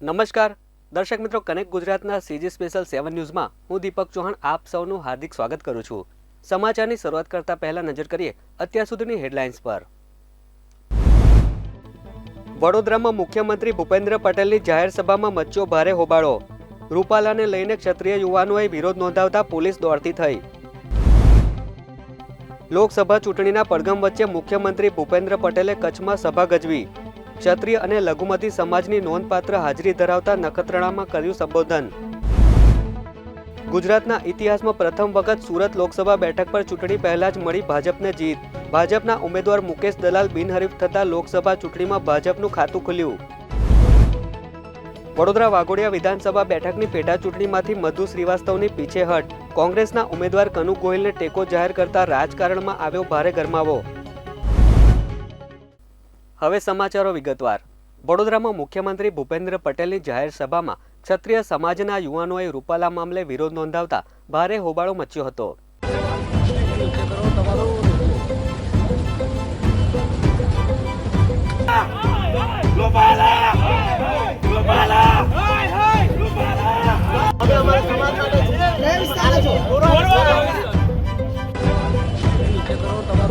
નમસ્કાર. દર્શક મિત્રો, કનેક્ટ ગુજરાતના સીજી સ્પેશિયલ સેવન ન્યૂઝમાં હું દીપક ચૌહાણ આપ સૌનું હાર્દિક સ્વાગત કરું છું. સમાચારની શરૂઆત કરતા પહેલા નજર કરીએ અત્યાર સુધીની હેડલાઇન્સ પર. વડોદરામાં મુખ્યમંત્રી ભૂપેન્દ્ર પટેલની જાહેર સભામાં મચ્યો ભારે હોબાળો. રૂપાલાને લઈને ક્ષત્રિય યુવાનોએ વિરોધ નોંધાવતા પોલીસ દોડતી થઈ. લોકસભા ચૂંટણીના પડઘમ વચ્ચે મુખ્યમંત્રી ભૂપેન્દ્ર પટેલે કચ્છમાં સભા ગજવી. ક્ષત્રિય અને લઘુમતી સમાજની નોંધપાત્ર હાજરી ધરાવતા નખત્રાણામાં કર્યું સંબોધન. ગુજરાતના ઇતિહાસમાં પ્રથમ વખત સુરત લોકસભા બેઠક પર ચૂંટણી પહેલા જ મળી ભાજપને જીત. ભાજપના ઉમેદવાર મુકેશ દલાલ બિનહરીફ થતા લોકસભા ચૂંટણીમાં ભાજપનું ખાતું ખુલ્યું. વડોદરા વાઘોડિયા વિધાનસભા બેઠકની પેટા ચૂંટણીમાંથી મધુ શ્રીવાસ્તવની પીછેહટ કોંગ્રેસના ઉમેદવાર કનુ ગોહિલને ટેકો જાહેર કરતા રાજકારણમાં આવ્યો ભારે ગરમાવો. હવે સમાચારો વિગતવાર. વડોદરામાં મુખ્યમંત્રી ભૂપેન્દ્ર પટેલની જાહેર સભામાં ક્ષત્રિય સમાજના યુવાનોએ રૂપાલા મામલે વિરોધ નોંધાવતા ભારે હોબાળો મચ્યો હતો.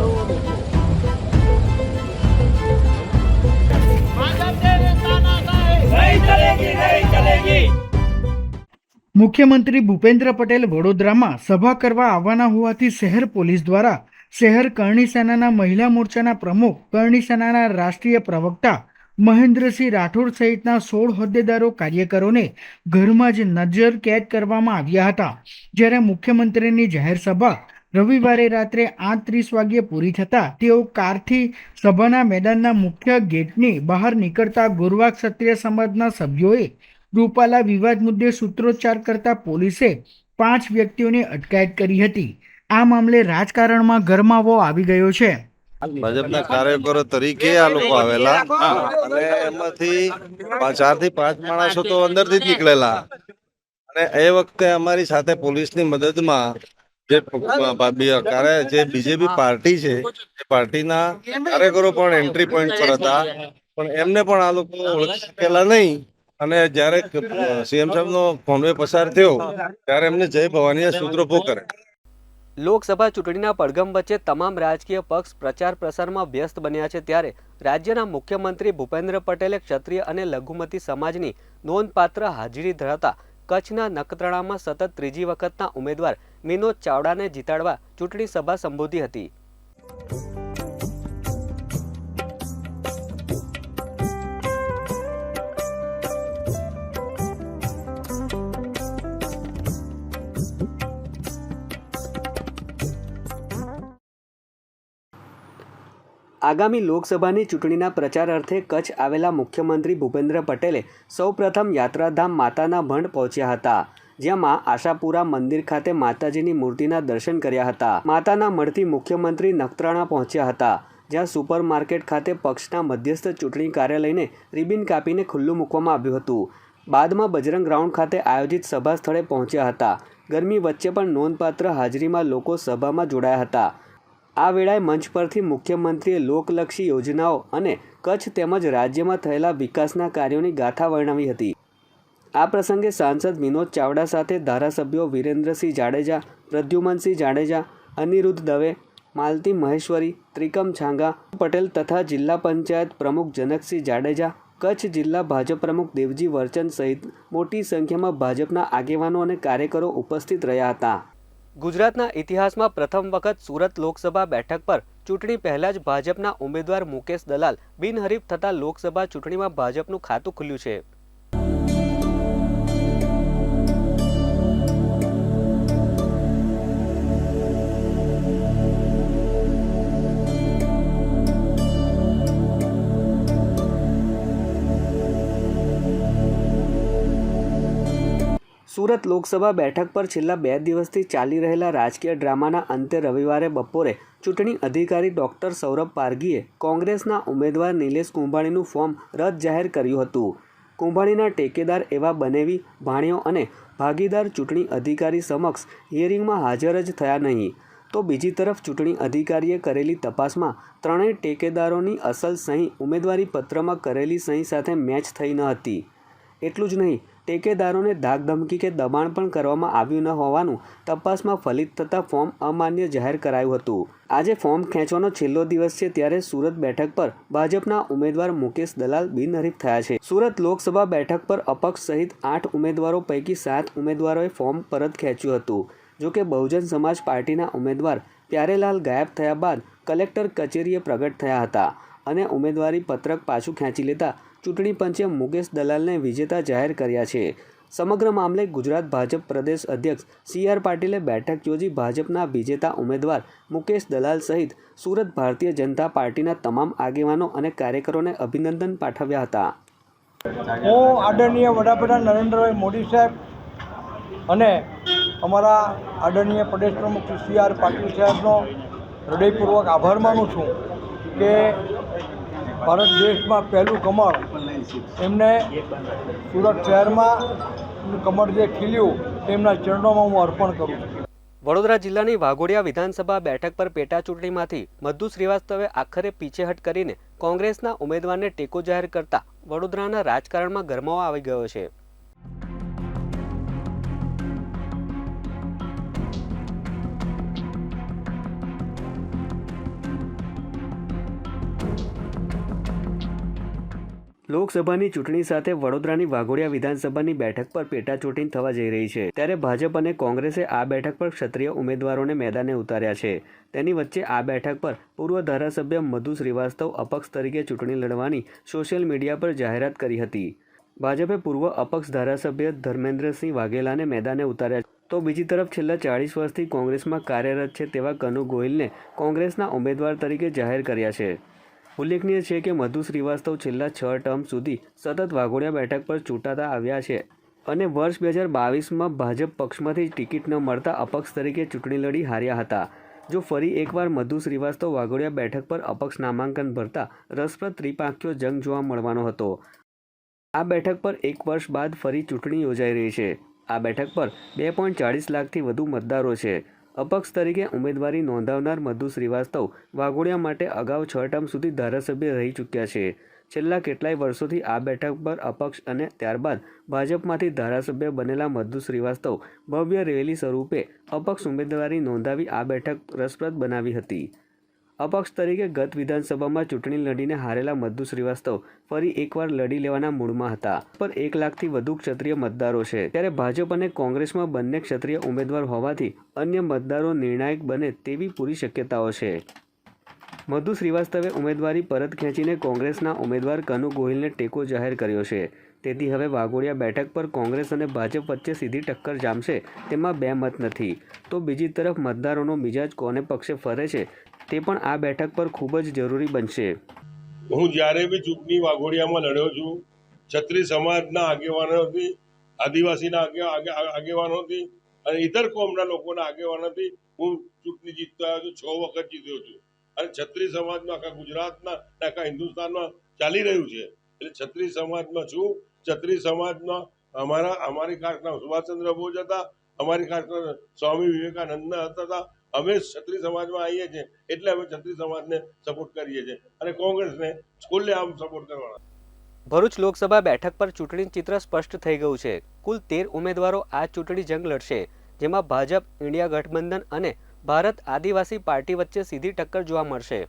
नहीं મુખ્યમંત્રી ભૂપેન્દ્ર પટેલ વડોદરામાં સભા કરવા આવવાના હોવાથી શહેર પોલીસ દ્વારા શહેર કરણી સેનાના મહિલા મોરચાના પ્રમુખ, કરણી સેનાના રાષ્ટ્રીય પ્રવક્તા મહેન્દ્રસિંહ રાઠોડ સહિતના સોળ હોદ્દેદારો કાર્યકરોને ઘરમાં જ નજર કેદ કરવામાં આવ્યા હતા. જ્યારે મુખ્યમંત્રીની જાહેર સભા રવિવારે રાત્રે આઠ ત્રીસ વાગ્યે પૂરી થતાં તેઓ કારથી સભાના મેદાનના મુખ્ય ગેટની બહાર નીકળતા ગોરવા ક્ષત્રિય સમાજના સભ્યોએ રૂપાલા વિવાદ મુદ્દે સૂત્રોચ્ચાર કરતા પોલીસે પાંચ વ્યક્તિઓની અટકાયત કરી હતી. આ મામલે રાજકારણમાં ગરમાવો આવી ગયો છે. ભાજપના કાર્યકરો તરીકે આ લોકો આવેલા. અને એમાંથી ચારથી પાંચ માણસો તો અંદરથી નીકળેલા. અને એ વખતે અમારી સાથે પોલીસની મદદમાં જે પ- જે બીજેપી પાર્ટી છે, એ પાર્ટીના કાર્યકરો પણ એન્ટ્રી પોઈન્ટ પર હતા. પણ એમને પણ આ લોકો ઓળખી શકેલા નહીં. અને જ્યારે સીએમ સાહેબનો ફોનવે પસાર થયો, ત્યારે એમને જય ભવાનીએ સૂત્રોભો કરે લોકસભા ચૂંટણીના પડઘમ વચ્ચે તમામ રાજકીય પક્ષ પ્રચાર પ્રસારમાં વ્યસ્ત બન્યા છે ત્યારે રાજ્યના મુખ્યમંત્રી ભૂપેન્દ્ર પટેલે ક્ષત્રિય અને લઘુમતી સમાજની નોંધપાત્ર હાજરી ધરાવતા કચ્છના નખત્રાણામાં સતત ત્રીજી વખતના ઉમેદવાર વિનોદ ચાવડાને જીતાડવા ચૂંટણી સભા સંબોધી હતી. આગામી લોકસભાની ચૂંટણીના પ્રચાર અર્થે કચ્છ આવેલા મુખ્યમંત્રી ભૂપેન્દ્ર પટેલે સૌપ્રથમ યાત્રાધામ માતાના ભંડ પહોંચ્યા હતા. જ્યાં મા આશાપુરા મંદિર ખાતે માતાજીની મૂર્તિના દર્શન કર્યા હતા. માતાના મળતી મુખ્યમંત્રી નખત્રાણા પહોંચ્યા હતા, જ્યાં સુપર માર્કેટ ખાતે પક્ષના મધ્યસ્થ ચૂંટણી કાર્યાલયને રિબિન કાપીને ખુલ્લું મૂકવામાં આવ્યું હતું. બાદમાં બજરંગ ગ્રાઉન્ડ ખાતે આયોજિત સભા સ્થળે પહોંચ્યા હતા. ગરમી વચ્ચે પણ નોંધપાત્ર હાજરીમાં લોકો સભામાં જોડાયા હતા. આ વેળાએ મંચ પરથી મુખ્યમંત્રીએ લોકલક્ષી યોજનાઓ અને કચ્છ તેમજ રાજ્યમાં થયેલા વિકાસના કાર્યોની ગાથા વર્ણવી હતી. આ પ્રસંગે સાંસદ વિનોદ ચાવડા સાથે ધારાસભ્યો વિરેન્દ્રસિંહ જાડેજા, પ્રદ્યુમનસિંહ જાડેજા, અનિરુદ્ધ દવે, માલતી મહેશ્વરી, ત્રિકમ છાંગા, પટેલ તથા જિલ્લા પંચાયત પ્રમુખ જનકસિંહ જાડેજા, કચ્છ જિલ્લા ભાજપ પ્રમુખ દેવજી વર્ચન સહિત મોટી સંખ્યામાં ભાજપના આગેવાનો અને કાર્યકરો ઉપસ્થિત રહ્યા હતા. ગુજરાતના ઇતિહાસમાં પ્રથમ વખત સુરત લોકસભા બેઠક પર ચૂંટણી પહેલા જ ભાજપના ઉમેદવાર મુકેશ દલાલ બિનહરીફ થતા લોકસભા ચૂંટણીમાં ભાજપનું ખાતું ખુલ્યું છે. સુરત લોકસભા બેઠક પર છેલ્લા બે દિવસથી ચાલી રહેલા રાજકીય ડ્રામાના અંતે રવિવારે બપોરે ચૂંટણી અધિકારી ડોક્ટર સૌરભ પારગીએ કોંગ્રેસના ઉમેદવાર નિલેશ કુંભાણીનું ફોર્મ રદ જાહેર કર્યું હતું. કુંભાણીના ટેકેદાર એવા બનેવી, ભાણિયો અને ભાગીદાર ચૂંટણી અધિકારી સમક્ષ હિયરિંગમાં હાજર જ થયા નહીં. તો બીજી તરફ ચૂંટણી અધિકારીએ કરેલી તપાસમાં ત્રણેય ટેકેદારોની અસલ સહી ઉમેદવારી પત્રમાં કરેલી સહી સાથે મેચ થઈ ન હતી. એટલું જ નહીં ટેકેદારોને ધાકધમકી કે દબાણ પણ કરવામાં આવ્યું ન હોવાનું તપાસમાં ફલિત થતાં ફોર્મ અમાન્ય જાહેર કરાયું હતું. આજે ફોર્મ ખેંચવાનો છેલ્લો દિવસ છે ત્યારે સુરત બેઠક પર ભાજપના ઉમેદવાર મુકેશ દલાલ બિનહરીફ થયા છે. સુરત લોકસભા બેઠક પર અપક્ષ સહિત આઠ ઉમેદવારો પૈકી સાત ઉમેદવારોએ ફોર્મ પરત ખેંચ્યું હતું. જોકે બહુજન સમાજ પાર્ટીના ઉમેદવાર પ્યારેલાલ ગાયબ થયા બાદ કલેક્ટર કચેરીએ પ્રગટ થયા હતા અને ઉમેદવારી પત્રક પાછું ખેંચી લેતા ચૂંટણી પંચે મુકેશ દલાલને વિજેતા જાહેર કર્યા છે. સમગ્ર મામલે ગુજરાત ભાજપ પ્રદેશ અધ્યક્ષ સી આર પાટીલે બેઠક યોજી ભાજપના વિજેતા ઉમેદવાર મુકેશ દલાલ સહિત સુરત ભારતીય જનતા પાર્ટીના તમામ આગેવાનો અને કાર્યકરોને અભિનંદન પાઠવ્યા હતા. હું આદરણીય વડાપ્રધાન નરેન્દ્રભાઈ મોદી સાહેબ અને અમારા આદરણીય પ્રદેશ પ્રમુખ સી આર પાટીલ સાહેબનો હૃદયપૂર્વક આભાર માનું છું કે ભારત દેશમાં પહેલું કમળ એમને સુરત શહેરમાં કમળ જે ખીલ્યું, તેમના ચરણોમાં હું અર્પણ કરું છું. વડોદરા જિલ્લાની વાઘોડિયા વિધાનસભા બેઠક પર પેટા ચૂંટણીમાંથી મધુ શ્રીવાસ્તવે આખરે પીછેહટ કરીને કોંગ્રેસના ઉમેદવારને ટેકો જાહેર કરતા વડોદરાના રાજકારણમાં ગરમાવો આવી ગયો છે. લોકસભાની ચૂંટણી સાથે વડોદરાની વાઘોડિયા વિધાનસભાની બેઠક પર પેટા ચૂંટણી થવા જઈ રહી છે. ત્યારે ભાજપ અને કોંગ્રેસે આ બેઠક પર ક્ષત્રિય ઉમેદવારોને મેદાને ઉતાર્યા છે. તેની વચ્ચે આ બેઠક પર પૂર્વ ધારાસભ્ય મધુ શ્રીવાસ્તવ અપક્ષ તરીકે ચૂંટણી લડવાની સોશિયલ મીડિયા પર જાહેરાત કરી હતી. ભાજપે પૂર્વ અપક્ષ ધારાસભ્ય ધર્મેન્દ્રસિંહ વાઘેલાને મેદાને ઉતાર્યા તો બીજી તરફ છેલ્લા ચાળીસ વર્ષથી કોંગ્રેસમાં કાર્યરત છે તેવા કનુ ગોહિલને કોંગ્રેસના ઉમેદવાર તરીકે જાહેર કર્યા છે. ઉલ્લેખનીય છે કે મધુ શ્રીવાસ્તવ છેલ્લા છ ટર્મ સુધી સતત વાઘોડિયા બેઠક પર ચૂંટાતા આવ્યા છે અને વર્ષ બે હજાર બાવીસમાં ભાજપ પક્ષમાંથી ટિકિટ ન મળતા અપક્ષ તરીકે ચૂંટણી લડી હાર્યા હતા. જો ફરી એકવાર મધુ શ્રીવાસ્તવ વાઘોડિયા બેઠક પર અપક્ષ નામાંકન ભરતા રસપ્રદ ત્રિપાંખ્યો જંગ જોવા મળવાનો હતો. આ બેઠક પર એક વર્ષ બાદ ફરી ચૂંટણી યોજાઈ રહી છે. આ બેઠક પર બે પોઈન્ટ ચાળીસ લાખથી વધુ મતદારો છે. અપક્ષ તરીકે ઉમેદવારી નોંધાવનાર મધુ શ્રીવાસ્તવ વાઘોડિયા માટે અગાઉ છ ટર્મ સુધી ધારાસભ્ય રહી ચૂક્યા છે. છેલ્લા કેટલાય વર્ષોથી આ બેઠક પર અપક્ષ અને ત્યારબાદ ભાજપમાંથી ધારાસભ્ય બનેલા મધુ શ્રીવાસ્તવ ભવ્ય રેલી સ્વરૂપે અપક્ષ ઉમેદવારી નોંધાવી આ બેઠક રસપ્રદ બનાવી હતી. અપક્ષ તરીકે ગત વિધાનસભામાં ચૂંટણી લડીને હારેલા મધુ શ્રીવાસ્તવ ફરી એકવાર લડી લેવાના મૂડમાં હતા. પર એક લાખથી વધુ ક્ષત્રિય મતદારો છે. ત્યારે ભાજપ અને કોંગ્રેસમાં બંને ક્ષત્રિય ઉમેદવાર હોવાથી અન્ય મતદારો નિર્ણાયક બને તેવી પૂરી શક્યતાઓ છે. મધુ શ્રીવાસ્તવે ઉમેદવારી પરત ખેંચીને કોંગ્રેસના ઉમેદવાર કનુ ગોહિલને ટેકો જાહેર કર્યો છે. તેથી હવે વાઘોડિયા બેઠક પર કોંગ્રેસ અને ભાજપ વચ્ચે સીધી ટક્કર જામશે તેમાં બે મત નથી. તો બીજી તરફ મતદારોનો મિજાજ કોને પક્ષે ફરે છે તે પણ આ બેઠક પર ખૂબ જ જરૂરી બનશે. હું જ્યારે બી ચૂંટણી વાઘોડિયામાં લડ્યો છું છત્રી સમાજના આગેવાનોથી આદિવાસીના આગે- આગે- આગેવાનોથી અને ઇતર કોમના લોકોના આગેવાનોથી હું ચૂંટણી જીતતો આવ્યો છું, છ વખત જીત્યો છું. અને છત્રી સમાજમાં આખા ગુજરાતના, આખા હિન્દુસ્તાનમાં ચાલી રહ્યું છે. એટલે છત્રી સમાજમાં છું છત્રી સમાજમાં અમારા, અમારી કાસ્ટના સુભાષચંદ્ર બોઝ હતા, અમારી કાસ્ટના સ્વામી વિવેકાનંદ હતા અમે ક્ષત્રિય સમાજમાં આવીએ છીએ, એટલે અમે ક્ષત્રિય સમાજને સપોર્ટ કરીએ છીએ. અને કોંગ્રેસને સ્કૂલને આમ સપોર્ટ કરવાના. ભરૂચ લોકસભા બેઠક પર ચૂંટણી ચિત્ર સ્પષ્ટ થઈ ગયું છે. કુલ તેર ઉમેદવારો આ ચૂંટણી જંગ લડશે, જેમાં ભાજપ, ઇન્ડિયા ગઠબંધન અને ભારત આદિવાસી પાર્ટી વચ્ચે સીધી ટક્કર જોવા મળશે.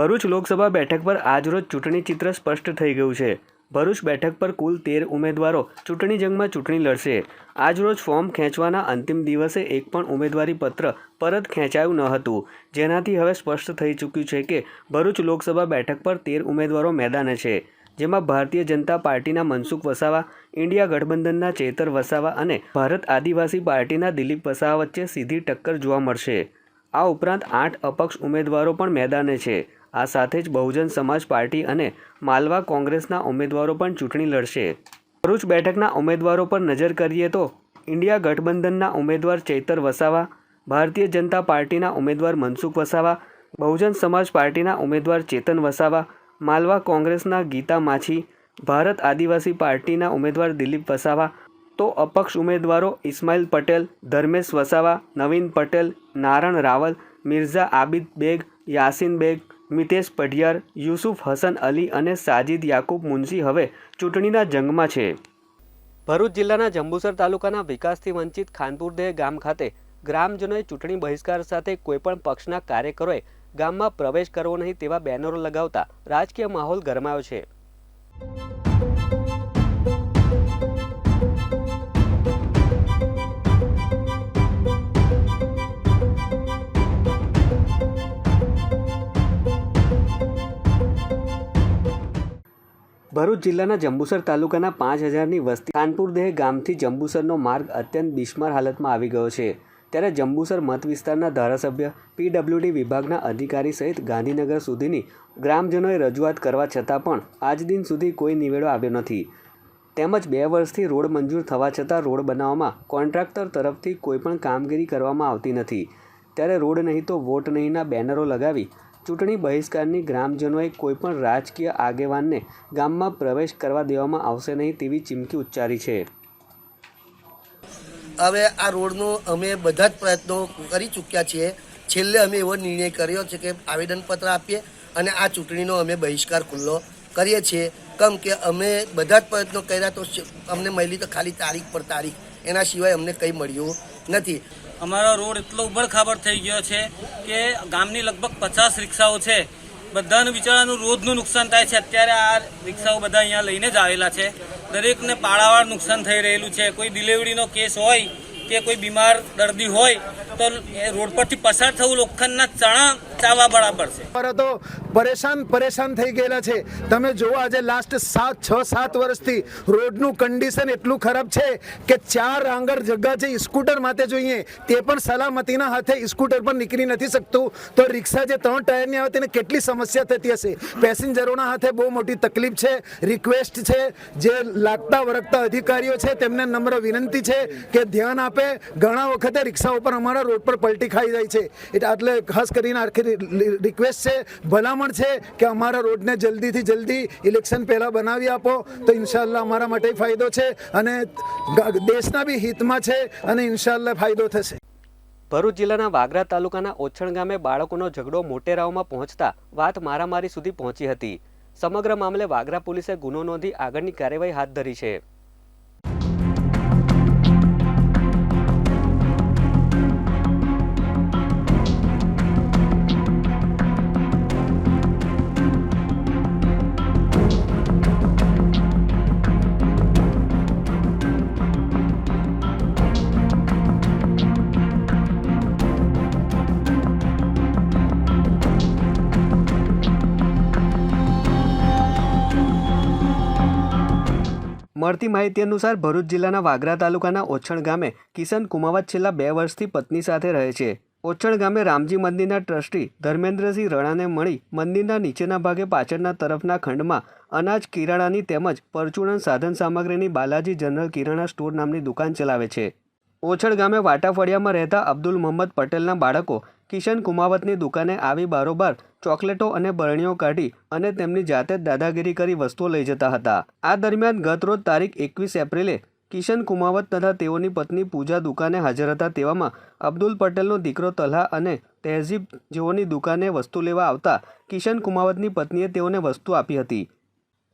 ભરૂચ લોકસભા બેઠક પર આજરોજ ચૂંટણી ચિત્ર સ્પષ્ટ થઈ ગયું છે. ભરૂચ બેઠક પર કુલ તેર ઉમેદવારો ચૂંટણી જંગમાં ચૂંટણી લડશે. આજરોજ ફોર્મ ખેંચવાના અંતિમ દિવસે એક પણ ઉમેદવારી પત્ર પરત ખેંચાયું ન હતું. જેનાથી હવે સ્પષ્ટ થઈ ચૂક્યું છે કે ભરૂચ લોકસભા બેઠક પર તેર ઉમેદવારો મેદાને છે. જેમાં ભારતીય જનતા પાર્ટીના મનસુખ વસાવા, ઇન્ડિયા ગઠબંધનના ચેતર વસાવા અને ભારત આદિવાસી પાર્ટીના દિલીપ વસાવા વચ્ચે સીધી ટક્કર જોવા મળશે. આ ઉપરાંત આઠ અપક્ષ ઉમેદવારો પણ મેદાને છે. આ સાથે જ બહુજન સમાજ પાર્ટી અને માલવા કોંગ્રેસના ઉમેદવારો પણ ચૂંટણી લડશે. ભરૂચ બેઠકના ઉમેદવારો પર નજર કરીએ તો ઇન્ડિયા ગઠબંધનના ઉમેદવાર ચૈતર વસાવા, ભારતીય જનતા પાર્ટીના ઉમેદવાર મનસુખ વસાવા, બહુજન સમાજ પાર્ટીના ઉમેદવાર ચેતન વસાવા, માલવા કોંગ્રેસના ગીતા માછી, ભારત આદિવાસી પાર્ટીના ઉમેદવાર દિલીપ વસાવા, તો અપક્ષ ઉમેદવારો ઇસ્માઇલ પટેલ, ધર્મેશ વસાવા, નવીન પટેલ, નારણ રાવલ, મિર્ઝા આબિદ બેગ, યાસીન બેગ મિતેશ પઢિયાર, યુસુફ હસન અલી અને સાજિદ યાકુબ મુનશી હવે ચૂંટણીના જંગમાં છે. ભરૂચ જિલ્લાના જંબુસર તાલુકાના વિકાસથી વંચિત ખાનપુરદેહ ગામ ખાતે ગ્રામજનોએ ચૂંટણી બહિષ્કાર સાથે કોઈપણ પક્ષના કાર્યકરોએ ગામમાં પ્રવેશ કરવો નહીં તેવા બેનરો લગાવતા રાજકીય માહોલ ગરમાયો છે. ભરૂચ જિલ્લાના જંબુસર તાલુકાના પાંચ હજારની વસ્તી કાનપુરદેહ ગામથી જંબુસરનો માર્ગ અત્યંત બિસ્માર હાલતમાં આવી ગયો છે. ત્યારે જંબુસર મત વિસ્તારના ધારાસભ્ય પીડબ્લ્યુડી વિભાગના અધિકારી સહિત ગાંધીનગર સુધીની ગ્રામજનોએ રજૂઆત કરવા છતાં પણ આજ દિન સુધી કોઈ નિવેડો આવ્યો નથી. તેમજ બે વર્ષથી રોડ મંજૂર થવા છતાં રોડ બનાવવામાં કોન્ટ્રાક્ટર તરફથી કોઈપણ કામગીરી કરવામાં આવતી નથી. ત્યારે રોડ નહીં તો વોટ નહીંના બેનરો લગાવી ચૂંટણી બહિષ્કારની ગ્રામજનોએ કોઈપણ રાજકીય આગેવાનને ગામમાં પ્રવેશ કરવા દેવામાં આવશે નહીં તેવી ચીમકી ઉચ્ચારી છે. હવે આ રોડનો અમે બધા જ પ્રયત્નો કરી ચૂક્યા છીએ. છેલ્લે અમે એવો નિર્ણય કર્યો છે કે આવેદનપત્ર આપીએ અને આ ચૂંટણીનો અમે બહિષ્કાર ખુલ્લો કરીએ છીએ. કેમ કે અમે બધા જ પ્રયત્નો કર્યા તો અમને મળી તો ખાલી તારીખ પર તારીખ. એના સિવાય અમને કંઈ મળ્યું નથી. અમારો રોડ એટલો ઉબડખાબડ થઈ ગયો છે કે ગામની લગભગ પચાસ રિક્ષાઓ છે. બધાનું બિચારાનું રોજનું નુકસાન થાય છે. અત્યારે આ રિક્ષાઓ બધા અહીંયા લઈને જ આવેલા છે. દરેકને પાળાવાર નુકસાન થઈ રહેલું છે. કોઈ ડિલિવરીનો કેસ હોય કે કોઈ બીમાર દર્દી હોય તો એ રોડ પરથી પસાર થવું લોખંડના ચણા ચાવા બરાબર છે. તો પરેશાન પરેશાન થઈ ગયેલા છે. તમે જુઓ, આજે લાસ્ટ સાત, છ, સાત વર્ષથી રોડનું કન્ડિશન એટલું ખરાબ છે કે ચાર આંગળ જગ્યા છે સ્કૂટર માટે જોઈએ, તે પણ સલામતીના હાથે સ્કૂટર પર નીકળી નથી શકતું. તો રિક્ષા જે ત્રણ ટાયરની આવે, તેને કેટલી સમસ્યા થતી હશે? પેસેન્જરોના હાથે બહુ મોટી તકલીફ છે રિક્વેસ્ટ છે. જે લાગતા વળગતા અધિકારીઓ છે, તેમને નમ્ર વિનંતી છે કે ધ્યાન આપે. ઘણા વખતે રિક્ષા ઉપર અમારા રોડ પર પલટી ખાઈ જાય છે. એટલે ખાસ કરીને આખી રિક્વેસ્ટ છે, ભલામણ છે કે અમારા રોડને જલ્દીથી જલ્દી ઇલેક્શન પહેલાં બનાવી આપો. તો ઇન્શાલ્લાહ અમારા માટે ફાયદો છે અને દેશના બી હિતમાં છે અને ઇન્શાલ્લાહ ફાયદો થશે. ભરૂચ જિલ્લાના વાગરા તાલુકાના ઓછણ ગામે બાળકોનો ઝઘડો મોટેરાઓમાં પહોંચતા વાત મારામારી સુધી પહોંચી હતી. સમગ્ર મામલે વાગરા પોલીસે ગુનો નોંધી આગળની કાર્યવાહી હાથ ધરી છે. મળતી માહિતી અનુસાર ભરૂચ જિલ્લાના વાગરા તાલુકાના ઓછણ ગામે કિશન કુમાવત છેલ્લા બે વર્ષથી પત્ની સાથે રહે છે. ઓછણ ગામે રામજી મંદિરના ટ્રસ્ટી ધર્મેન્દ્રસિંહ રણાને મળી મંદિરના નીચેના ભાગે પાછળના તરફના ખંડમાં અનાજ કિરાણાની તેમજ પરચુરણ સાધન સામગ્રીની બાલાજી જનરલ કિરાણા સ્ટોર નામની દુકાન ચલાવે છે. ઓછળ ગામે વાટાફળિયામાં રહેતા અબ્દુલ મોહમ્મદ પટેલના બાળકો કિશન કુમાવતની દુકાને આવી બારોબાર ચોકલેટો અને બરણીઓ કાઢી અને તેમની જાતે જ દાદાગીરી કરી વસ્તુઓ લઈ જતા હતા. આ દરમિયાન ગત રોજ તારીખ એકવીસ એપ્રિલે કિશન કુમાવત તથા તેઓની પત્ની પૂજા દુકાને હાજર હતા તેવામાં અબ્દુલ પટેલનો દીકરો તલ્હા અને તહેઝીબ જેઓની દુકાને વસ્તુ લેવા આવતા કિશન કુમાવતની પત્નીએ તેઓને વસ્તુ આપી હતી.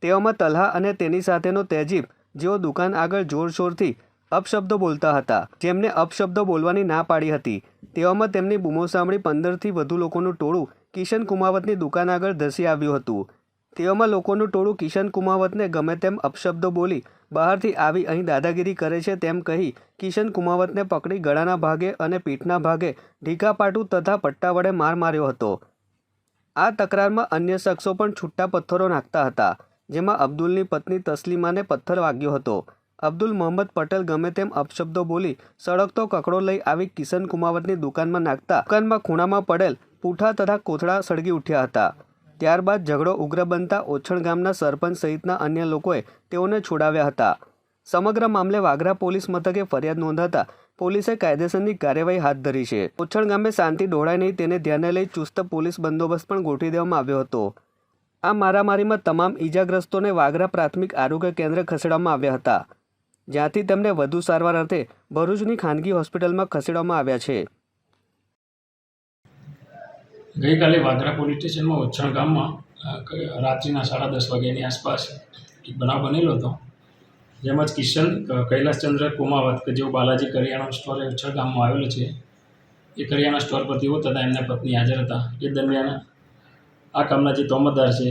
તેવામાં તલ્હા અને તેની સાથેનો તહેજીબ જેઓ દુકાન આગળ જોરશોરથી અપશબ્દો બોલતા હતા. જેમને અપશબ્દો બોલવાની ના પાડી હતી. તેવામાં તેમની બૂમો સાંભળી પંદરથી વધુ લોકોનું ટોળું કિશન કુમાવતની દુકાન આગળ ધસી આવ્યું હતું. તેવામાં લોકોનું ટોળું કિશન કુમાવતને ગમે તેમ અપશબ્દો બોલી બહારથી આવી અહીં દાદાગીરી કરે છે તેમ કહી કિશન કુમાવતને પકડી ગળાના ભાગે અને પીઠના ભાગે ઢીકાપાટું તથા પટ્ટા વડે માર માર્યો હતો. આ તકરારમાં અન્ય શખ્સો પણ છૂટા પથ્થરો નાખતા હતા, જેમાં અબ્દુલની પત્ની તસ્લીમાને પથ્થર વાગ્યો હતો. અબ્દુલ મોહમ્મદ પટેલ ગમે તેમ અપશબ્દો બોલી સળગતો કકડો લઈ આવી કિશન કુમાવતની દુકાનમાં નાખતા દુકાનમાં ખૂણામાં પડેલ પૂઠા તથા કોથળા સળગી ઉઠ્યા હતા. ત્યારબાદ ઝઘડો ઉગ્ર બનતા ઓછણ ગામના સરપંચ સહિતના અન્ય લોકોએ તેઓને છોડાવ્યા હતા. સમગ્ર મામલે વાગરા પોલીસ મથકે ફરિયાદ નોંધાતા પોલીસે કાયદેસરની કાર્યવાહી હાથ ધરી છે. ઓછણ ગામે શાંતિ ડોળાય નહીં તેને ધ્યાને લઈ ચુસ્ત પોલીસ બંદોબસ્ત પણ ગોઠવી દેવામાં આવ્યો હતો. આ મારામારીમાં તમામ ઈજાગ્રસ્તોને વાગરા પ્રાથમિક આરોગ્ય કેન્દ્ર ખસેડવામાં આવ્યા હતા. જ્યાંથી તેમને વધુ સારવાર અર્થે ભરૂચની ખાનગી હોસ્પિટલમાં ખસેડવામાં આવ્યા છે. ગઈકાલે વાગરા પોલીસ સ્ટેશનમાં ઉચ્છણ ગામમાં રાત્રિના સાડા દસ વાગ્યાની આસપાસ એક બનાવ બનેલો હતો. જેમાં જ કિશન કૈલાસચંદ્ર કુમાવત કે જેઓ બાલાજી કરિયાણા સ્ટોર એ ઓછણ ગામમાં આવેલો છે, એ કરિયાણા સ્ટોર પર તેઓ તથા એમના પત્ની હાજર હતા. એ દરમિયાન આ કામના જે તોમતદાર છે,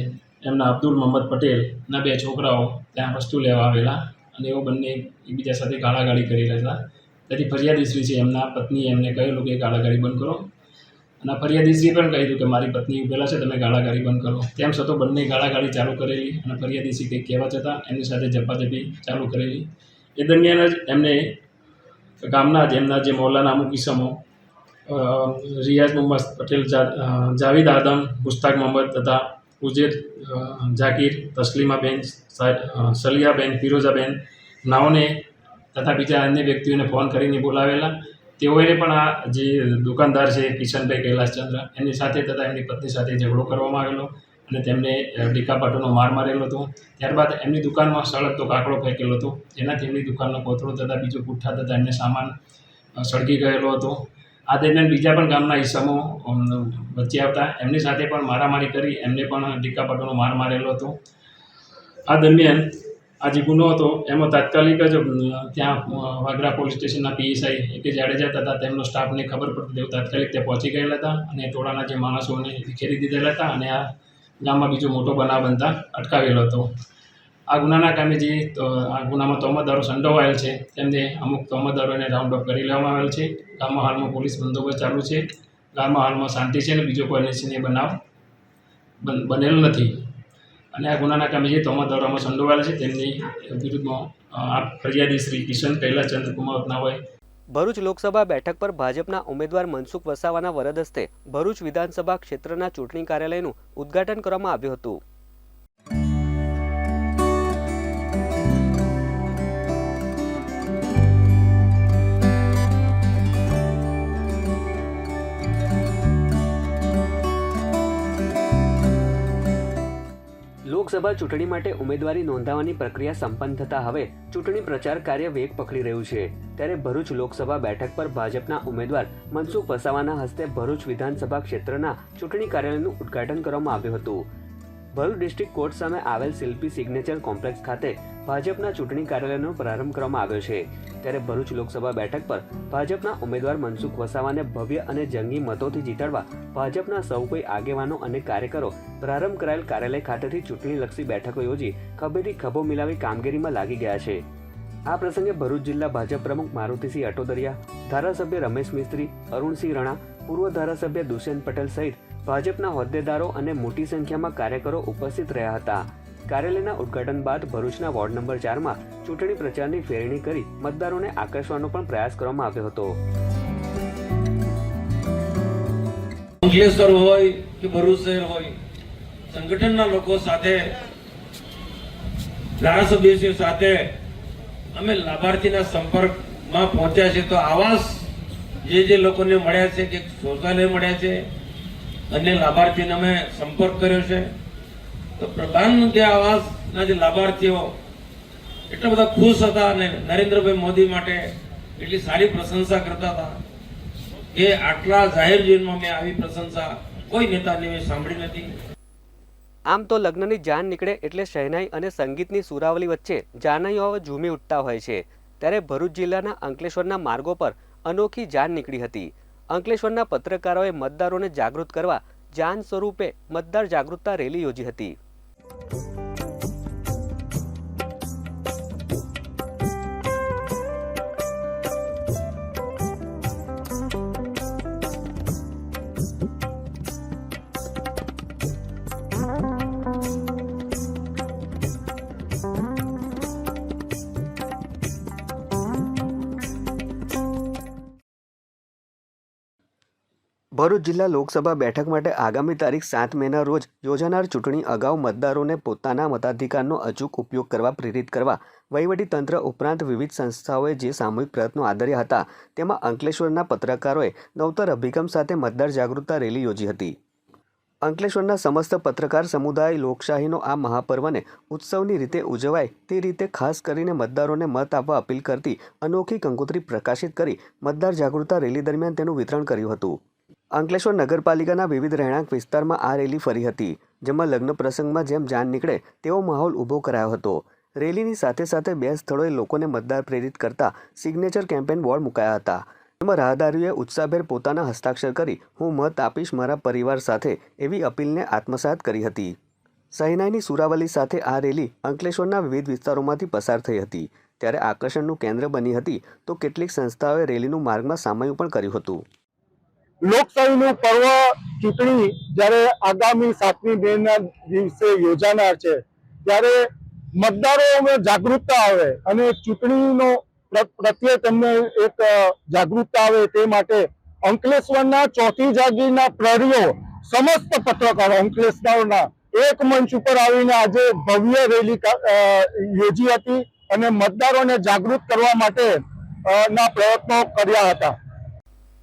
એમના અબ્દુલ મોહમ્મદ પટેલના બે છોકરાઓ ત્યાં વસ્તુ લેવા આવેલા. અને એઓ બંને એકબીજા સાથે ગાળાગાળી કરી રહ્યા હતા તેથી ફરિયાદીશ્રી છે, એમના પત્નીએ એમને કહેલું કે ગાળાગાળી બંધ કરો. અને ફરિયાદીશ્રીએ પણ કહ્યું કે, મારી પત્ની ઉભેલા છે, તમે ગાળાગાળી બંધ કરો. તેમ છતાં બંને ગાળાગાળી ચાલુ કરેલી અને ફરિયાદીશ્રી કંઈક કહેવા જતા એમની સાથે ઝપાઝપી ચાલુ કરેલી. એ દરમિયાન જ એમને ગામના જ એમના જે મોહલ્લાના અમુક કિસ્સામો રિયાઝ મોહમ્મદ પટેલ જાવેદ આદમ મુસ્તાક મોહમ્મદ તથા ઉજેર ઝાકીર તસ્લીમાબેન સલિયાબેન, ફિરોઝાબેન, નાઓને તથા બીજા અન્ય વ્યક્તિઓને ફોન કરીને બોલાવેલા. તેઓએ પણ આ જે દુકાનદાર છે, કિશનભાઈ કૈલાસચંદ્ર એમની સાથે તથા એમની પત્ની સાથે ઝઘડો કરવામાં આવેલો અને તેમને ડીકાપાટોનો માર મારેલો હતો. ત્યારબાદ એમની દુકાનમાં સળગતો કાકડો ફેંકેલો હતો. જેનાથી એમની દુકાનનો કોથળો તથા બીજો પુઠ્ઠા તથા એમને સામાન સળગી ગયેલો હતો. આ દરમિયાન બીજા પણ ગામના ઈસમો વચ્ચે આવતા. એમની સાથે પણ મારામારી કરી, એમને પણ ડીકાપાટોનો માર મારેલો હતો. આ દરમિયાન આ જે ગુનો હતો, એમાં તાત્કાલિક જ ત્યાં વાગરા પોલીસ સ્ટેશનના પીએસઆઈ કે જાડેજા હતા તેમનો સ્ટાફને ખબર પડતી તેઓ તાત્કાલિક ત્યાં પહોંચી ગયેલા હતા અને ટોળાના જે માણસોને વિખેરી દીધેલા હતા અને આ ગામમાં બીજો મોટો બનાવ બનતા અટકાવેલો હતો. આ ગુનાના કામે જે આ ગુનામાં તોમતદારો સંડોવાયેલ છે તેમને અમુક તોમતદારોને રાઉન્ડ અપ કરી લેવામાં આવેલ છે. ગામમાં હાલમાં પોલીસ બંદોબસ્ત ચાલુ છે. ગામમાં હાલમાં શાંતિ છે અને બીજો કોઈ અનિચ્છનીય બનાવ બન- બનેલ નથી. અને આ ગુનાના કામે જે તોમતદારોમાં સંડોવાયેલ છે, તેમની વિરુદ્ધમાં આ ફરિયાદી શ્રી કિશન કૈલાસ ચંદ્રકુમાર હોય ભરૂચ લોકસભા બેઠક પર ભાજપના ઉમેદવાર મનસુખ વસાવાના વરદ હસ્તે ભરૂચ વિધાનસભા ક્ષેત્રના ચૂંટણી કાર્યાલયનું ઉદ્ઘાટન કરવામાં આવ્યું હતું. લોકસભા ચૂંટણી માટે ઉમેદવારી નોંધાવવાની પ્રક્રિયા સંપન્ન થતા હવે ચૂંટણી પ્રચાર કાર્ય વેગ પકડી રહ્યું છે. ત્યારે ભરૂચ લોકસભા બેઠક પર ભાજપના ઉમેદવાર મનસુખ વસાવાના હસ્તે ભરૂચ વિધાનસભા ક્ષેત્રના ચૂંટણી કાર્યાલયનું ઉદ્ઘાટન કરવામાં આવ્યું હતું. ભરૂચ ડિસ્ટ્રિક્ટ કોર્ટ સામે આવેલ શિલ્પી સિગ્નેચર કોમ્પ્લેક્સ ખાતે ભાજપના ચૂંટણી કાર્યાલયનો પ્રારંભ કરવામાં આવ્યો છે. ત્યારે ભરૂચ લોકસભા બેઠક પર ભાજપના ઉમેદવાર મનસુખ વસાવાને ભવ્ય અને જંગી મતોથી જીતાડવા ભાજપના સૌ કોઈ આગેવાનો અને કાર્યકરો પ્રારંભ કરાયેલ કાર્યાલય ખાતેથી ચૂંટણીલક્ષી બેઠકો યોજી ખભેથી ખભો મિલાવી કામગીરીમાં લાગી ગયા છે. આ પ્રસંગે ભરૂચ જિલ્લા ભાજપ પ્રમુખ મારુતિસિંહ અટોદરિયા, ધારાસભ્ય રમેશ મિસ્ત્રી, અરુણસિંહ રણા, પૂર્વ ધારાસભ્ય દુષ્યંત પટેલ સહિત ભાજપના હોદ્દેદારો અને મોટી સંખ્યામાં કાર્યકરો ઉપસ્થિત રહ્યા હતા. કાર્યાલયના ઉદઘાટન બાદ ભરૂચના વોર્ડ નંબર ચારમાં ચૂંટણી પ્રચારની ફેરણી કરી મતદારોને આકર્ષવાનો પણ પ્રયાસ કરવામાં આવ્યો હતો. અંકલેશ્વર હોય કે ભરૂચ શહેર હોય, સંગઠનના લોકો સાથે, ધારાસભ્યશ્રીઓ સાથે અમે લાભાર્થીના સંપર્કમાં પહોંચ્યા છે. તો આવાસ જે જે લોકોને મળ્યા છે કે શૌચાલય મળ્યા છે અન્ય લાભાર્થીને અમે સંપર્ક કર્યો છે. તો પ્રધાનમંત્રી આવાસના જે લાભાર્થીઓ, એટલા બધા ખુશ હતા અને નરેન્દ્રભાઈ મોદી માટે એટલી સારી પ્રશંસા કરતા હતા કે આટલા જાહેર જીવનમાં મેં આવી પ્રશંસા કોઈ નેતાની મેં સાંભળી નથી. આમ તો લગ્નની જાન નીકળે એટલે શહેનાઈ અને સંગીતની સુરાવલી વચ્ચે જાનૈયાઓ ઝૂમી ઉઠતા હોય છે. ત્યારે ભરૂચ જિલ્લાના અંકલેશ્વરના માર્ગો પર અનોખી જાન નીકળી હતી. અંકલેશ્વરના પત્રકારોએ મતદારોને જાગૃત કરવા જાન સ્વરૂપે મતદાર જાગૃતતા રેલી યોજી હતી. ભરૂચ જિલ્લા લોકસભા બેઠક માટે આગામી તારીખ સાત મેના રોજ યોજાનાર ચૂંટણી અગાઉ મતદારોને પોતાના મતાધિકારનો અચૂક ઉપયોગ કરવા, પ્રેરિત કરવા વહીવટીતંત્ર ઉપરાંત વિવિધ સંસ્થાઓએ જે સામૂહિક પ્રયત્નો આદર્યા હતા, તેમાં અંકલેશ્વરના પત્રકારોએ નવતર અભિગમ સાથે મતદાર જાગૃતતા રેલી યોજી હતી. અંકલેશ્વરના સમસ્ત પત્રકાર સમુદાય લોકશાહીનો આ મહાપર્વને ઉત્સવની રીતે ઉજવાય તે રીતે ખાસ કરીને મતદારોને મત આપવા અપીલ કરતી અનોખી કંકોત્રી પ્રકાશિત કરી મતદાર જાગૃતતા રેલી દરમિયાન તેનું વિતરણ કર્યું હતું. અંકલેશ્વર નગરપાલિકાના વિવિધ રહેણાંક વિસ્તારમાં આ રેલી ફરી હતી, જેમાં લગ્ન પ્રસંગમાં જેમ જાન નીકળે, તેવો માહોલ ઊભો કરાયો હતો. રેલીની સાથે સાથે બે સ્થળોએ લોકોને મતદાર પ્રેરિત કરતા સિગ્નેચર કેમ્પેન બોર્ડ મુકાયા હતા. તેમાં રાહદારીઓએ ઉત્સાહભેર પોતાના હસ્તાક્ષર કરી, હું મત આપીશ મારા પરિવાર સાથે, એવી અપીલને આત્મસાત કરી હતી. સહિનાઈની સુરાવલી સાથે આ રેલી અંકલેશ્વરના વિવિધ વિસ્તારોમાંથી પસાર થઈ હતી. ત્યારે આકર્ષણનું કેન્દ્ર બની હતી તો કેટલીક સંસ્થાઓએ રેલીનું માર્ગમાં સામયું પણ કર્યું હતું. લોકશાહીનું પર્વ ચૂંટણી જ્યારે આગામી સાતમી મે ના દિવસે યોજાનાર છે, ત્યારે મતદારોમાં જાગૃતતા આવે અને ચૂંટણીનો પ્ર- પ્રત્યે તેમને એક જાગૃતતા આવે તે માટે અંકલેશ્વરના ચોથી જાગીરના પ્રહરીઓ સમસ્ત પત્રકારો અંકલેશ્વરના એક મંચ ઉપર આવીને આજે ભવ્ય રેલી યોજી હતી અને મતદારોને જાગૃત કરવા માટે ના પ્રયત્નો કર્યા હતા.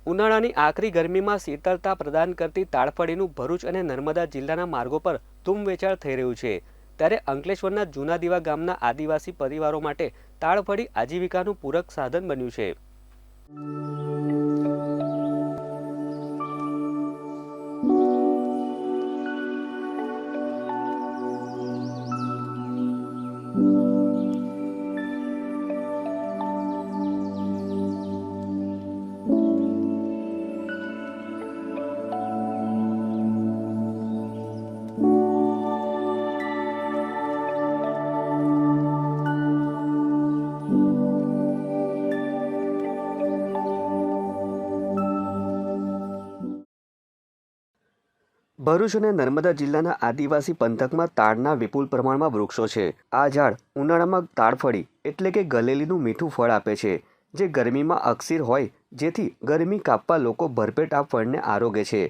ઉનાળાની આખરી ગરમીમાં શીતળતા પ્રદાન કરતી તાડફળીનું ભરૂચ અને નર્મદા જિલ્લાના માર્ગો પર ધૂમ વેચાણ થઈ રહ્યું છે. ત્યારે અંકલેશ્વરના જૂના દીવા ગામના આદિવાસી પરિવારો માટે તાળફળી આજીવિકાનું પૂરક સાધન બન્યું છે. ભરૂચ અને નર્મદા જિલ્લાના આદિવાસી પંથકમાં તાડના વિપુલ પ્રમાણમાં વૃક્ષો છે. આ ઝાડ ઉનાળામાં તાડફળી એટલે કે ગલેલીનું મીઠું ફળ આપે છે, જે ગરમીમાં અક્ષીર હોય, જેથી ગરમી કાપવા લોકો ભરપેટ આ ફળને આરોગે છે.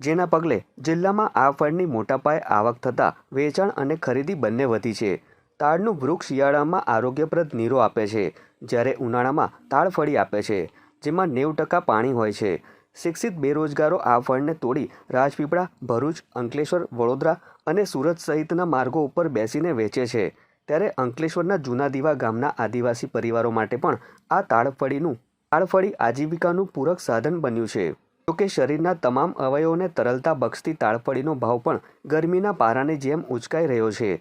જેના પગલે જિલ્લામાં આ ફળની મોટા પાયે આવક થતાં વેચાણ અને ખરીદી બંને વધી છે. તાડનું વૃક્ષ શિયાળામાં આરોગ્યપ્રદ નીરો આપે છે, જ્યારે ઉનાળામાં તાડફળી આપે છે, જેમાં નેવું ટકા પાણી હોય છે. શિક્ષિત બેરોજગારો આ ફળને તોડી રાજપીપળા, ભરૂચ, અંકલેશ્વર, વડોદરા અને સુરત સહિતના માર્ગો ઉપર બેસીને વેચે છે. ત્યારે અંકલેશ્વરના જૂના દીવા ગામના આદિવાસી પરિવારો માટે પણ આ તાળફળીનું તાળફળી આજીવિકાનું પૂરક સાધન બન્યું છે. જોકે શરીરના તમામ અવયવોને તરલતા બક્ષતી તાળફળીનો ભાવ પણ ગરમીના પારાની જેમ ઉંચકાઈ રહ્યો છે.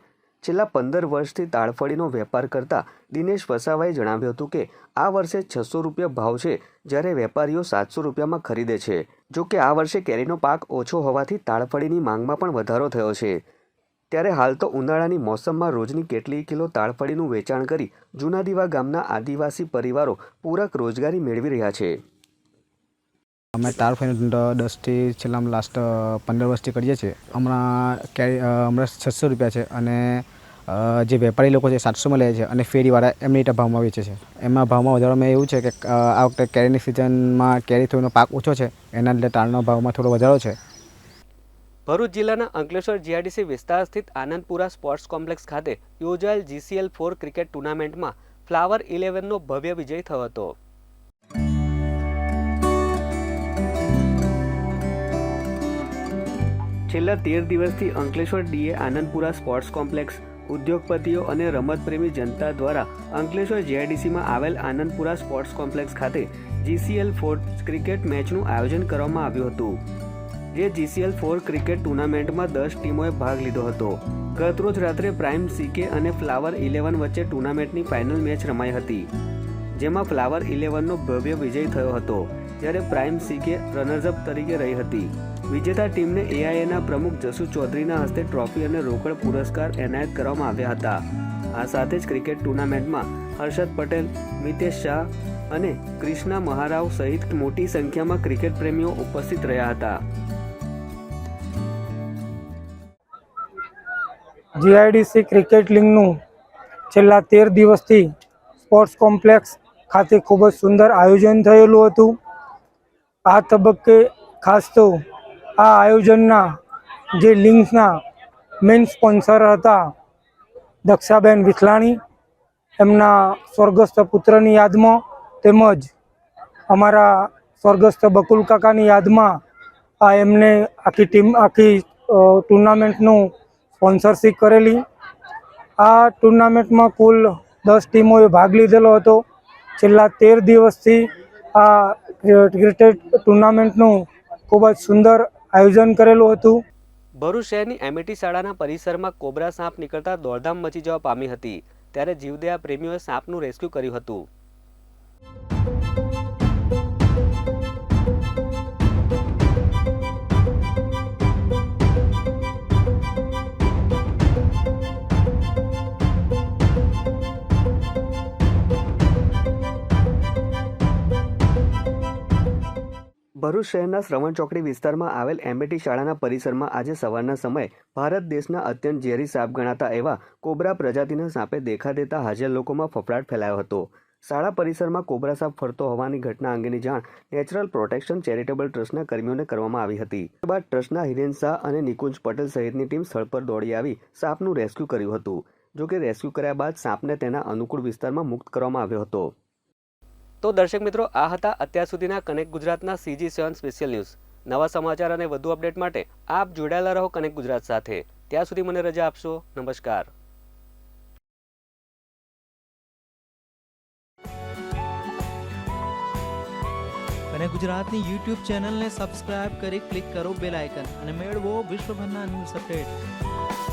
છેલ્લા પંદર વર્ષથી તાળફળીનો વેપાર કરતા દિનેશ વસાવાએ જણાવ્યું હતું કે, આ વર્ષે છસો રૂપિયા ભાવ છે જ્યારે વેપારીઓ સાતસો રૂપિયામાં ખરીદે છે. જો કે આ વર્ષે કેરીનો પાક ઓછો હોવાથી તાળફળીની માંગમાં પણ વધારો થયો છે. ત્યારે હાલ તો ઉનાળાની મોસમમાં રોજની કેટલીય કિલો તાળફળીનું વેચાણ કરી જૂના દીવા ગામના આદિવાસી પરિવારો પૂરક રોજગારી મેળવી રહ્યા છે. અમે તાર ફેન દસથી છેલ્લા લાસ્ટ પંદર વર્ષથી કરીએ છીએ. હમણાં ક્યારે હમણાં છસો રૂપિયા છે અને જે વેપારી લોકો છે સાતસોમાં લે છે અને ફેરીવાળા એમની રીતે ભાવમાં વેચે છે. એમાં ભાવમાં વધારામાં એવું છે કે આ વખતે કેરીની સિઝનમાં કેરી થોડીનો પાક ઓછો છે, એના લીધે તાળનો ભાવમાં થોડો વધારો છે. ભરૂચ જિલ્લાના અંકલેશ્વર જીઆરડીસી વિસ્તાર સ્થિત આનંદપુરા સ્પોર્ટ્સ કોમ્પ્લેક્સ ખાતે યોજાયેલ જીસીએલ ફોર ક્રિકેટ ટુર્નામેન્ટમાં ફ્લાવર ઇલેવનનો ભવ્ય વિજય થયો હતો. છેલ્લા તેર દિવસથી Ankleshwar DA Anandpura sports complex, ઉદ્યોગપતિઓ અને રમતપ્રેમી જનતા દ્વારા અંકલેશ્વર જીઆઈડીસીમાં આવેલ આનંદપુરા સ્પોર્ટ્સ કોમ્પ્લેક્સ ખાતે જીસીએલ ફોર ક્રિકેટ મેચનું આયોજન કરવામાં આવ્યું હતું, જે જીસીએલ ફોર ક્રિકેટ ટુર્નામેન્ટમાં દસ ટીમોએ ભાગ લીધો હતો. ગતરોજ રાત્રે પ્રાઇમ સીકે અને ફ્લાવર ઇલેવન વચ્ચે ટુર્નામેન્ટની ફાઇનલ મેચ રમાઈ હતી, જેમાં ફ્લાવર ઇલેવનનો ભવ્ય વિજય થયો હતો, જ્યારે પ્રાઇમ સીકે રનર્સઅપ તરીકે રહી હતી. વિજેતા ટીમને એઆઈએના પ્રમુખ જસુ ચૌધરીના હસ્તે ટ્રોફી અને રોકડ પુરસ્કાર એનાયત કરવામાં આવ્યા હતા. આ સાથે જ ક્રિકેટ ટુર્નામેન્ટમાં હર્ષદ પટેલ, મિતેશ શાહ અને ક્રિષ્ના મહારાવ સહિત મોટી સંખ્યામાં ક્રિકેટ પ્રેમીઓ ઉપસ્થિત રહ્યા હતા. જીઆઈડીસી ક્રિકેટ લીગનું છેલ્લા તેર દિવસથી સ્પોર્ટ્સ કોમ્પ્લેક્સ ખાતે ખૂબ જ સુંદર આયોજન થયેલું હતું. આ તબક્કે ખાસ તો આ આયોજનના જે લિંક્સના મેઇન સ્પોન્સર હતા દક્ષાબેન વિઠલાણી એમના સ્વર્ગસ્થ પુત્રની યાદમાં તેમજ અમારા સ્વર્ગસ્થ બકુલ કાકાની યાદમાં આ એમને આખી ટીમ આખી ટુર્નામેન્ટનું સ્પોન્સરશિપ કરેલી. આ ટુર્નામેન્ટમાં કુલ દસ ટીમોએ ભાગ લીધેલો હતો. છેલ્લા તેર દિવસથી આ ક્રિકેટ ટુર્નામેન્ટનું ખૂબ જ સુંદર આયોજન કરેલું હતું. ભરૂચ શહેરની એમએટી શાળાના પરિસરમાં કોબરા સાપ નીકળતા દોડધામ મચી જવા પામી હતી. ત્યારે જીવદયા પ્રેમીઓએ સાપનું રેસ્ક્યુ કર્યું હતું. ભરૂચ શહેરના શ્રવણ ચોકડી વિસ્તારમાં આવેલ એમએટી શાળાના પરિસરમાં આજે સવારના સમયે ભારત દેશના અત્યંત ઝેરી સાપ ગણાતા એવા કોબરા પ્રજાતિના સાપે દેખા દેતા હાજર લોકોમાં ફફડાટ ફેલાયો હતો. શાળા પરિસરમાં કોબરા સાપ ફરતો હોવાની ઘટના અંગેની જાણ નેચરલ પ્રોટેક્શન ચેરિટેબલ ટ્રસ્ટના કર્મીઓને કરવામાં આવી હતી. ત્યારબાદ ટ્રસ્ટના હિરેન શાહ અને નિકુંજ પટેલ સહિતની ટીમ સ્થળ પર દોડી આવી સાપનું રેસ્ક્યુ કર્યું હતું. જોકે રેસ્ક્યુ કર્યા બાદ સાપને તેના અનુકૂળ વિસ્તારમાં મુક્ત કરવામાં આવ્યો હતો. તો દર્શક મિત્રો, આ હતા અત્યાર સુધીના કનેક્ટ ગુજરાતના સીજી સેવન સ્પેશિયલ ન્યૂઝ. નવા સમાચાર અને વધુ અપડેટ માટે આપ જોડાયેલા રહો કનેક્ટ ગુજરાત સાથે. ત્યાં સુધી મને રજા આપશો. નમસ્કાર. અને ગુજરાતની યુટ્યુબ ચેનલને સબસ્ક્રાઇબ કરી ક્લિક કરો બેલ આઇકન અને મેળવો વિશ્વભરના ન્યૂઝ અપડેટ.